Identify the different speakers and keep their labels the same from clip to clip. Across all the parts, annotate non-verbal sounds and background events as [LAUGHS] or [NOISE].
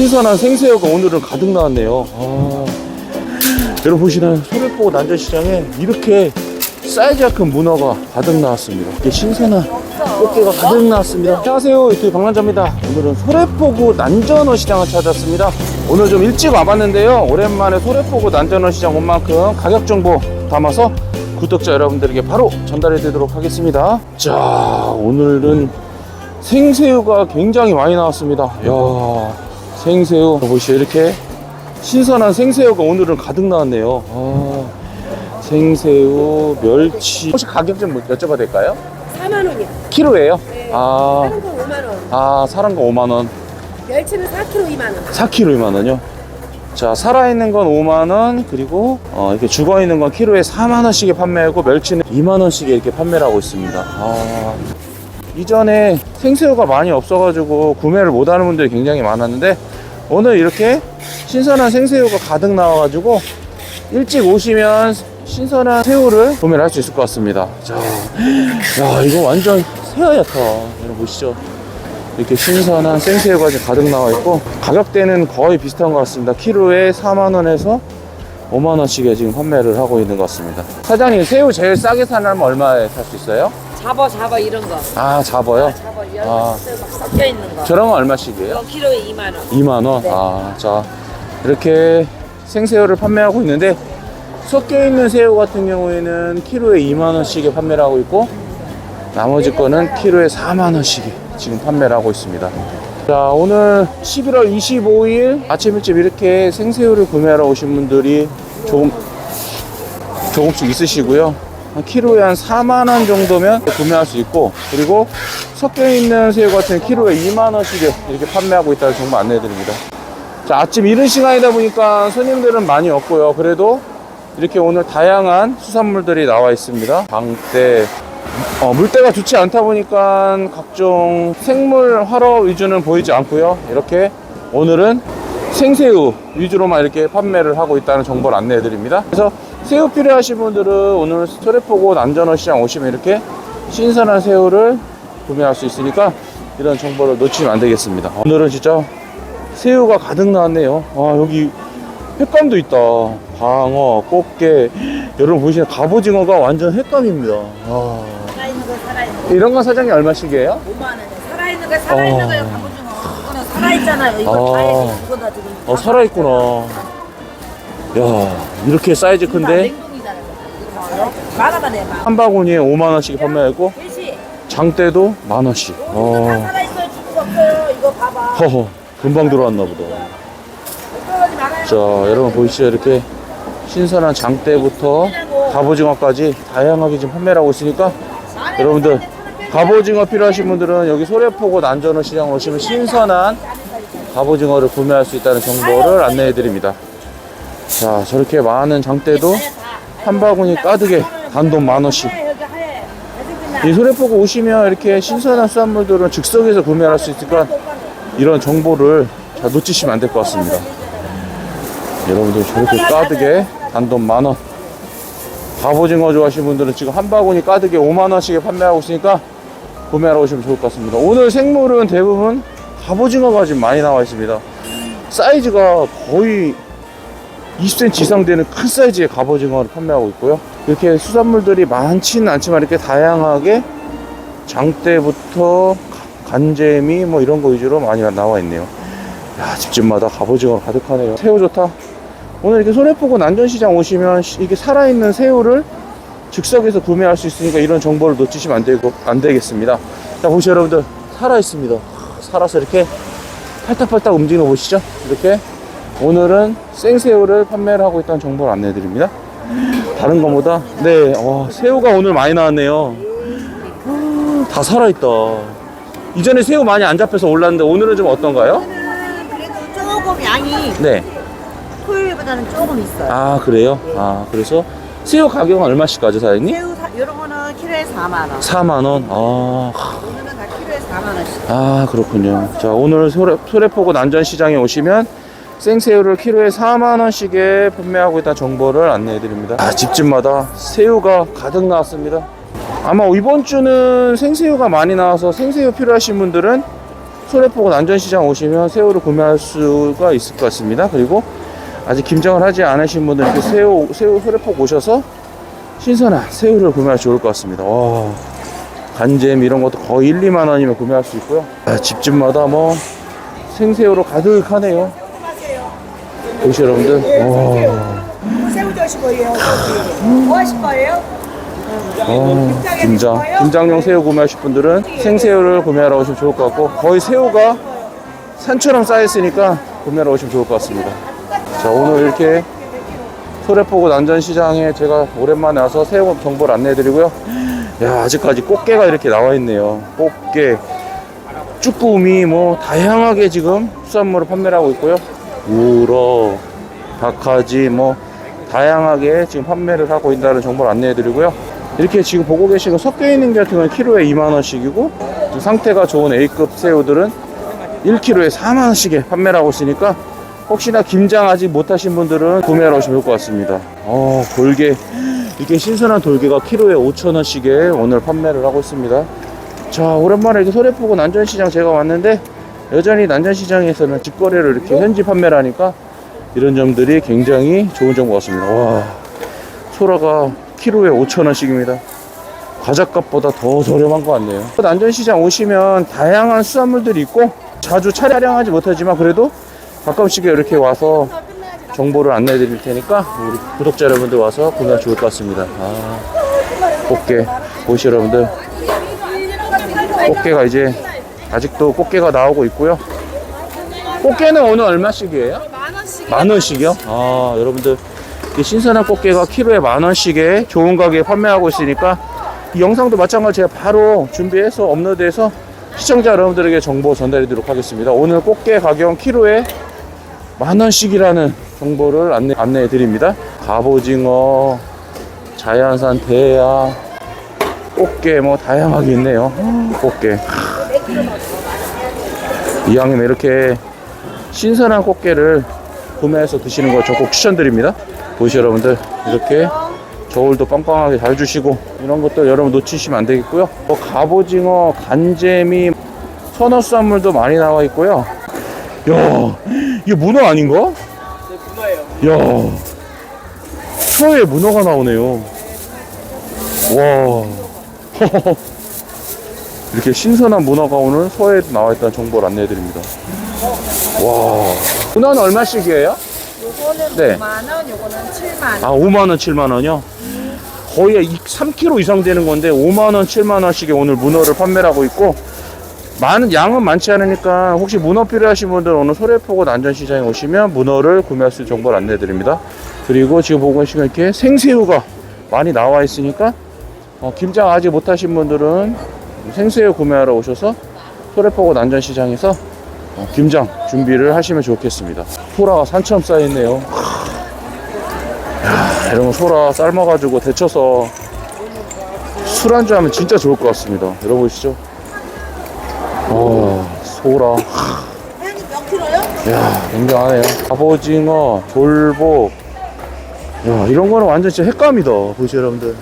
Speaker 1: 신선한 생새우가 오늘은 가득 나왔네요. 아, 여러분 보시나요? 소래포 난전시장에 이렇게 사이즈가 큰 문어가 가득 나왔습니다. 이렇게 신선한 꽃게가 가득 나왔습니다. 안녕하세요. 유튜브 방랑자입니다. 오늘은 소래포구 난전어 시장을 찾았습니다. 오늘 좀 일찍 와봤는데요. 오랜만에 소래포구 난전어 시장 온 만큼 가격 정보 담아서 구독자 여러분들에게 바로 전달해 드리도록 하겠습니다. 자, 오늘은 생새우가 굉장히 많이 나왔습니다. 야 생새우 보시죠. 이렇게 신선한 생새우가 오늘은 가득 나왔네요. 아, 생새우, 멸치. 혹시 가격 좀뭐 여쭤봐도 될까요?
Speaker 2: 4만 원이요.
Speaker 1: 키로예요?
Speaker 2: 네.
Speaker 1: 아,
Speaker 2: 다른 건 5만 원.
Speaker 1: 아, 사람 거 5만 원,
Speaker 2: 멸치는 4kg 2만 원.
Speaker 1: 4kg 2만 원요. 자, 살아있는 건 5만 원, 그리고 어, 이렇게 죽어 있는 건 키로에 4만 원씩에 판매하고 멸치는 2만 원씩에 이렇게 판매를 하고 있습니다. 아, 이전에 생새우가 많이 없어가지고 구매를 못하는 분들이 굉장히 많았는데 오늘 이렇게 신선한 생새우가 가득 나와가지고 일찍 오시면 신선한 새우를 구매를 할 수 있을 것 같습니다. 자, 야 이거 완전 새하얗다. 여러분 보시죠. 이렇게 신선한 생새우가 가득 나와 있고 가격대는 거의 비슷한 것 같습니다. 키로에 4만 원에서 5만 원씩에 지금 판매를 하고 있는 것 같습니다. 사장님 새우 제일 싸게 사려면 얼마에 살 수 있어요?
Speaker 2: 잡어 잡어 이런 거.
Speaker 1: 아 잡아요?
Speaker 2: 잡어
Speaker 1: 아.
Speaker 2: 여러 막 섞여 있는 거.
Speaker 1: 저런 건 얼마씩이에요?
Speaker 2: 이거 키로에 2만 원.
Speaker 1: 2만 원.
Speaker 2: 네.
Speaker 1: 아, 자 이렇게 생새우를 판매하고 있는데 섞여 있는 새우 같은 경우에는 키로에 2만 원씩에 판매를 하고 있고 나머지 거는 키로에 4만 원씩에 지금 판매를 하고 있습니다. 자 오늘 11월 25일 아침 일찍 이렇게 생새우를 구매하러 오신 분들이 조금 조금씩 있으시고요. 한 키로에 한 4만 원 정도면 구매할 수 있고 그리고 섞여 있는 새우 같은 키로에 2만 원씩에 이렇게 판매하고 있다는 정보 안내해 드립니다. 자, 아침 이른 시간이다 보니까 손님들은 많이 없고요. 그래도 이렇게 오늘 다양한 수산물들이 나와 있습니다. 방대, 어, 물때가 좋지 않다 보니까 각종 생물 활어 위주는 보이지 않고요. 이렇게 오늘은 생새우 위주로만 이렇게 판매를 하고 있다는 정보를 안내해 드립니다. 그래서 새우 필요하신 분들은 오늘 스토레포고 난전어 시장 오시면 이렇게 신선한 새우를 구매할 수 있으니까 이런 정보를 놓치면 안 되겠습니다. 오늘은 진짜 새우가 가득 나왔네요. 아, 여기 횟감도 있다. 방어, 꽃게. 여러분 보시면 갑오징어가 완전 횟감입니다. 아.
Speaker 2: 살아있는 거 살아있는 거.
Speaker 1: 이런 건 사장님 얼마씩이에요?
Speaker 2: 5만 원에 살아있는 거 살아있는
Speaker 1: 어.
Speaker 2: 거요 갑오징어. 이거는 살아있잖아요. 이거
Speaker 1: 아.
Speaker 2: 다 해서 이거다 지금.
Speaker 1: 어, 살아있구나. 야, 이렇게 사이즈 큰데.
Speaker 2: 만.
Speaker 1: 한 바구니에 5만 원씩 판매하고
Speaker 2: 대시.
Speaker 1: 장대도 만 원씩.
Speaker 2: 이거 다
Speaker 1: 어. 허허. 금방 들어왔나 보다. 자, 여러분 보이시죠? 이렇게 신선한 장대부터 갑오징어까지 다양하게 지금 판매를 하고 있으니까 여러분들 갑오징어 필요하신 분들은 여기 소래포구 난전어 시장 오시면 신선한 갑오징어를 구매할 수 있다는 정보를 안내해 드립니다. 자, 저렇게 많은 장대도 한 바구니 가득에 단돈 만 원씩.
Speaker 2: 여기 하얘.
Speaker 1: 이 소래포구 오시면 이렇게 신선한 수산물들은 즉석에서 구매할 수 있으니까 이런 정보를 잘 놓치시면 안 될 것 같습니다. 여러분들 저렇게 가득에 단돈 만 원. 갑오징어 좋아하시는 분들은 지금 한 바구니 가득에 5만 원씩에 판매하고 있으니까 구매하러 오시면 좋을 것 같습니다. 오늘 생물은 대부분 갑오징어가 지금 많이 나와 있습니다. 사이즈가 거의 20cm 이상 되는 큰 사이즈의 갑오징어를 판매하고 있고요. 이렇게 수산물들이 많지는 않지만 이렇게 다양하게 장대부터 가- 간재미 뭐 이런 거 위주로 많이 나와 있네요. 야, 집집마다 갑오징어 가득하네요. 새우 좋다. 오늘 이렇게 손해보고 난전시장 오시면 시- 이게 살아있는 새우를 즉석에서 구매할 수 있으니까 이런 정보를 놓치시면 안, 되고, 안 되겠습니다. 자, 보시죠, 여러분들. 살아있습니다. 살아서 이렇게 팔딱팔딱 움직이는 거 보시죠? 이렇게. 오늘은 생새우를 판매를 하고 있다는 정보를 안내해 드립니다. 다른 것보다, 네, 와, 새우가 오늘 많이 나왔네요. 아, 다 살아있다. 이전에 새우 많이 안 잡혀서 올랐는데 오늘은 좀 어떤가요?
Speaker 2: 그래도 조금 양이
Speaker 1: 네.
Speaker 2: 토요일보다는 조금 있어요.
Speaker 1: 아, 그래요? 아, 그래서 새우 가격은 얼마씩 가죠, 사장님?
Speaker 2: 새우 사, 이런 거는 키로에 4만 원.
Speaker 1: 4만원. 아,
Speaker 2: 오늘은 다 키로에 4만 원씩.
Speaker 1: 아, 그렇군요. 자, 오늘 소래, 소래포구 난전시장에 오시면 생새우를 키로에 4만원씩에 판매하고 있다는 정보를 안내해 드립니다. 아, 집집마다 새우가 가득 나왔습니다. 아마 이번 주는 생새우가 많이 나와서 생새우 필요하신 분들은 소래포구 난전시장 오시면 새우를 구매할 수가 있을 것 같습니다. 그리고 아직 김장을 하지 않으신 분들 이렇게 새우, 새우 소래포구 오셔서 신선한 새우를 구매하면 좋을 것 같습니다. 와, 간잼 이런 것도 거의 1, 2만 원이면 구매할 수 있고요. 아, 집집마다 뭐 생새우로 가득하네요. 보시죠 여러분들. 와.
Speaker 2: 새우 드실 거예요? 뭐 하실 거예요?
Speaker 1: 어, 김장, 김장용 새우 구매하실 분들은 생새우를 구매하러 오시면 좋을 것 같고 거의 새우가 산처럼 쌓여있으니까 구매하러 오시면 좋을 것 같습니다. 자 오늘 이렇게 소래포구 난전시장에 제가 오랜만에 와서 새우 정보를 안내해드리고요. 야 아직까지 꽃게가 이렇게 나와 있네요. 꽃게, 쭈꾸미 뭐 다양하게 지금 수산물을 판매를 하고 있고요. 우러, 박하지 뭐 다양하게 지금 판매를 하고 있다는 정보를 안내해 드리고요. 이렇게 지금 보고 계신 거 섞여 있는 게 같은 경우는 키로에 2만 원씩이고 좀 상태가 좋은 A급 새우들은 1kg에 4만 원씩에 판매를 하고 있으니까 혹시나 김장 아직 못하신 분들은 구매하러 오시면 좋을 것 같습니다. 어 돌게 이렇게 신선한 돌게가 키로에 5천 원씩에 오늘 판매를 하고 있습니다. 자 오랜만에 이렇게 소래포구 난전시장 제가 왔는데 여전히 난전시장에서는 직거래를 이렇게 현지 판매를 하니까 이런 점들이 굉장히 좋은 정보 같습니다. 와 소라가 키로에 5천 원씩입니다. 과자값보다 더 저렴한 것 같네요. 난전시장 오시면 다양한 수산물들이 있고 자주 촬영하지 못하지만 그래도 가끔씩 이렇게 와서 정보를 안내해 드릴 테니까 우리 구독자 여러분들 와서 구매하면 좋을 것 같습니다. 아, 꽃게 보시 여러분들 꽃게가 이제 아직도 꽃게가 나오고 있고요. 꽃게는 오늘 얼마씩이에요?
Speaker 3: 만 원씩.
Speaker 1: 만 원씩이요? 아 여러분들 이 신선한 꽃게가 키로에 만 원씩에 좋은 가격에 판매하고 있으니까 이 영상도 마찬가지 제가 바로 준비해서 업로드해서 시청자 여러분들에게 정보 전달해 드리도록 하겠습니다. 오늘 꽃게 가격 키로에 만 원씩이라는 정보를 안내, 안내해 드립니다. 갑오징어, 자연산 대야, 꽃게 뭐 다양하게 있네요. 꽃게. 이왕이면 이렇게 신선한 꽃게를 구매해서 드시는 거 저 꼭 추천드립니다. 보시 여러분들 이렇게 저울도 빵빵하게 잘 주시고 이런 것들 여러분 놓치시면 안 되겠고요. 뭐 갑오징어, 간재미, 선어수산물도 많이 나와 있고요. 야, 이게 문어 아닌가? 네, 문어예요. 야, 서해 문어가 나오네요. 와, [LAUGHS] 이렇게 신선한 문어가 오늘 서해에 나와 있다는 정보를 안내해 드립니다. 와, 문어는 얼마씩이에요?
Speaker 3: 요거는
Speaker 1: 네.
Speaker 3: 5만 원, 요거는 7만 원.
Speaker 1: 아, 5만원, 7만원이요? 거의 3kg 이상 되는 건데, 5만원, 7만원씩에 오늘 문어를 판매를 하고 있고, 많은, 양은 많지 않으니까, 혹시 문어 필요하신 분들 오늘 소래포구 난전시장에 오시면 문어를 구매할 수 있는 정보를 안내 드립니다. 그리고 지금 보고 계시면 이렇게 생새우가 많이 나와 있으니까, 어, 김장 아직 못하신 분들은 생새우 구매하러 오셔서 소래포구 난전시장에서 어, 김장 준비를 하시면 좋겠습니다. 소라가 산처럼 쌓여있네요. 이런 거 소라 삶아가지고 데쳐서 술안주 하면 진짜 좋을 것 같습니다. 열어보시죠. 와, 소라. 야, 굉장하네요. 갑오징어, 돌복. 야, 이런 거는 완전 진짜 횟감이다. 보시죠, 여러분들.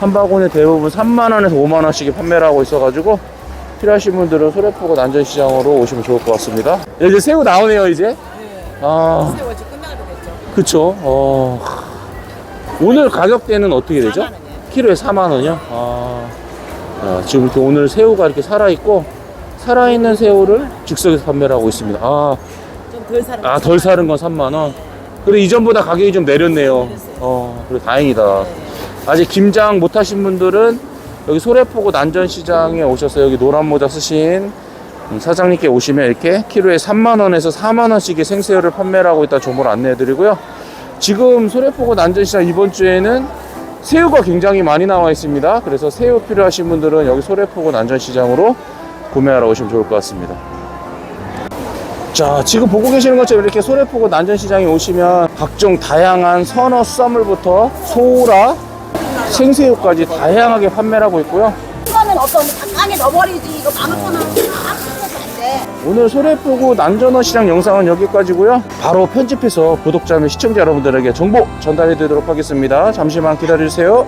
Speaker 1: 한 바구니 대부분 3만원에서 5만원씩에 판매를 하고 있어가지고, 필요하신 분들은 소래포구 난전시장으로 오시면 좋을 것 같습니다. 야, 이제 새우 나오네요, 이제. 아.
Speaker 3: 새우 이제 끝나게 됐죠.
Speaker 1: 그쵸. 어. 오늘 가격대는 어떻게 되죠? 키로에 4만 원이요? 아. 야, 지금 이렇게 오늘 새우가 이렇게 살아있고, 살아있는 새우를 즉석에서 판매를 하고 있습니다. 아,
Speaker 3: 좀덜 사는
Speaker 1: 아, 덜 사는 건 3만 원. 그래, 이전보다 가격이 좀 내렸네요. 어, 그래, 다행이다. 아직 김장 못 하신 분들은 여기 소래포구 난전시장에 오셔서 여기 노란 모자 쓰신 음, 사장님께 오시면 이렇게 키로에 3만원에서 4만원씩의 생새우를 판매를 하고 있다 정보를 안내해 드리고요. 지금 소래포구 난전시장 이번 주에는 새우가 굉장히 많이 나와 있습니다. 그래서 새우 필요하신 분들은 여기 소래포구 난전시장으로 구매하러 오시면 좋을 것 같습니다. 자, 지금 보고 계시는 것처럼 이렇게 소래포구 난전시장에 오시면 각종 다양한 선어 수산물부터 소라, 생새우까지 다양하게 판매를 하고 있고요.
Speaker 2: 이거는 어떤 깡에 넣어버리지 이거 만 원은 아무것도 안 돼.
Speaker 1: 오늘 소래포구 난전어 시장 영상은 여기까지고요. 바로 편집해서 구독자 및 시청자 여러분들에게 정보 전달해 드리도록 하겠습니다. 잠시만 기다려주세요.